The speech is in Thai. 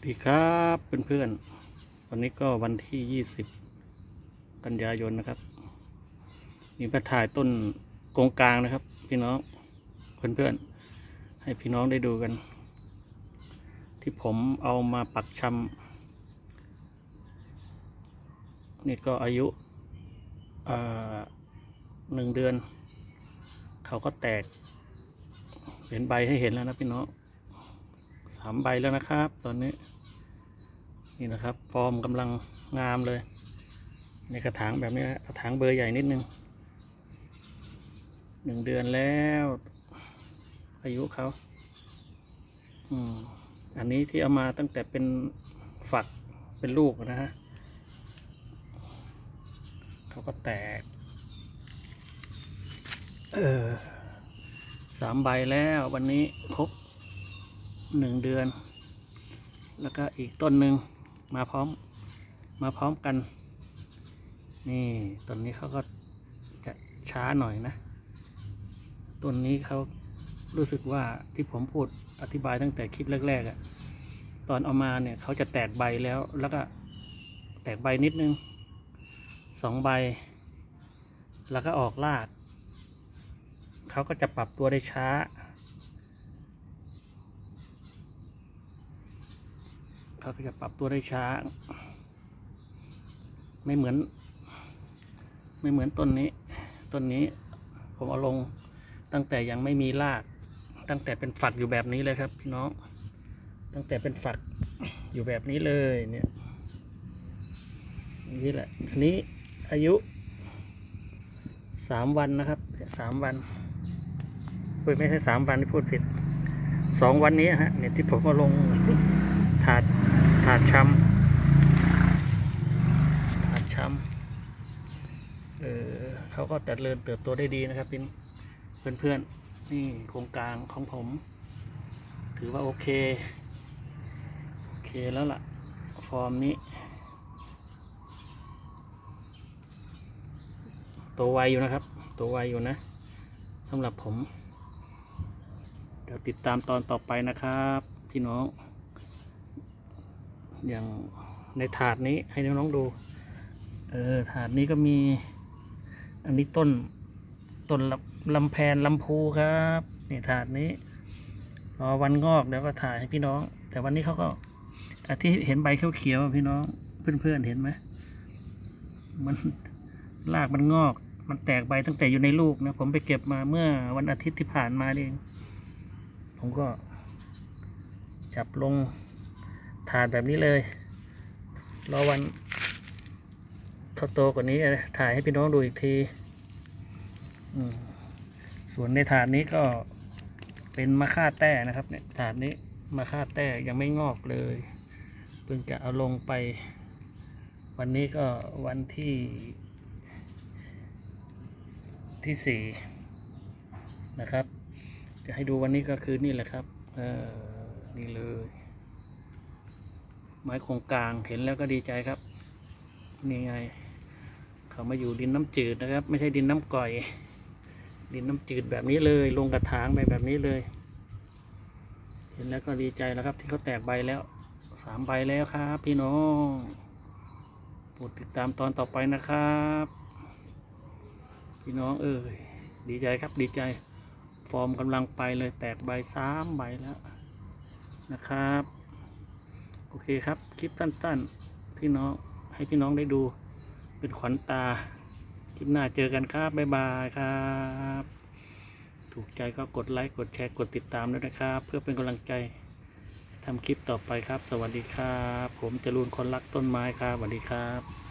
สวัสดีครับเพื่อนๆ วันนี้ก็วันที่ 20 กันยายนนะครับนี่มาถ่ายต้นกงกลางนะครับ พี่น้องเพื่อนๆ ให้พี่น้องได้ดูกัน ที่ผมเอามาปักชำนี่ก็อายุหนึ่งเดือน เขาก็แตกเห็นใบให้เห็นแล้วนะพี่น้องามใบแล้วนะครับ ตอนนี้ นี่นะครับ ฟอร์มกำลังงามเลย ในกระถางแบบนี้นะกระถางเบอร์ใหญ่นิดนึงหนึ่งเดือนแล้วอายุเขาอืมอันนี้ที่เอามาตั้งแต่เป็นฝักเป็นลูกนะฮะเขาก็แตก เออสามใบแล้ววันนี้ครบ หนึ่งเดือน แล้วก็อีกต้นหนึ่งมาพร้อมมาพร้อมกัน นี่ต้นนี้เขาก็จะช้าหน่อยนะต้นนี้เขารู้สึกว่าที่ผมพูดอธิบายตั้งแต่คลิปแรกๆอะ่ะตอนเอามาเนี่ยเขาจะแตกใบแล้วแล้วก็แตกใบนิดนึงสองใบ แล้วก็ออกรากเขาก็จะปรับตัวได้ช้า เขาก็จะปรับตัวได้ช้า ไม่เหมือน ไม่เหมือนต้นนี้ ต้นนี้ผมเอาลงตั้งแต่ยังไม่มีราก ตั้งแต่เป็นฝักอยู่แบบนี้เลยครับ พี่น้อง ตั้งแต่เป็นฝักอยู่แบบนี้เลยเนี่ยนี่แหละอันนี้อายุสามวันนะครับสามวันไม่ใช่สามวันที่พูดผิดสองวันนี้ฮะเนี่ยที่ผมมาลง ถาดถาดช้ำถาดช้ำเออเขาก็จะเริญเติบโตได้ดีนะครับพี่เพื่อนๆนี่โครงการของผม ถือว่าโอเค โอเคแล้วล่ะ ฟอร์มนี้โตวไวอยู่นะครับโตวไวอยู่นะสำหรับผม เดี๋ยวติดตามตอนต่อไปนะครับ พี่น้อง อย่างในถาดนี้ให้น้องๆดู เออถาดนี้ก็มี อันนี้ต้น ต้นลำแพนลำพูครับนี่ถาดนี้รอวันงอกเดี๋ยวก็ถ่ายให้พี่น้อง แต่วันนี้เขาก็อาที่เห็นใบเขียวๆพี่น้องเพื่อนๆเห็นไหมมันรากมันงอก มันแตกใบตั้งแต่อยู่ในลูกนะผมไปเก็บมาเมื่อวันอาทิตย์ที่ผ่านมาเอง ผมก็จับลง ถาดแบบนี้เลย รอวันเขาโตกว่านี้ถ่ายให้พี่น้องดูอีกทีส่วนในถาดนี้ก็เป็นมะค่าแต้นะครับ เนี่ยถาดนี้มะค่าแต้ยังไม่งอกเลยเพิ่งจะเอาลงไป วันนี้ก็วันที่ ที่สี่นะครับ จะให้ดูวันนี้ก็คือนี่แหละครับ เออนี่เลย ไม้โครงกลางเห็นแล้วก็ดีใจครับ นี่ไง เขามาอยู่ดินน้ำจืดนะครับ ไม่ใช่ดินน้ำก่อย ดินน้ำจืดแบบนี้เลย ลงกระถางไปแบบนี้เลย เห็นแล้วก็ดีใจแล้วครับ ที่เขาแตกใบแล้วสามใบแล้วครับ พี่น้องโปรดติดตามตอนต่อไปนะครับ พี่น้องเอ้ยดีใจครับดีใจ ฟอร์มกำลังไปเลยแตกใบสามใบแล้วนะครับ โอเคครับ คลิปสั้นๆ พี่น้องให้พี่น้องได้ดู เป็นขวัญตา คลิปหน้าเจอกันครับ บ๊ายบายครับ ถูกใจก็กดไลค์ กดแชร์ กดติดตามด้วยนะครับ เพื่อเป็นกำลังใจทำคลิปต่อไปครับ สวัสดีครับ ผมจรูนคนรักต้นไม้ครับ สวัสดีครับ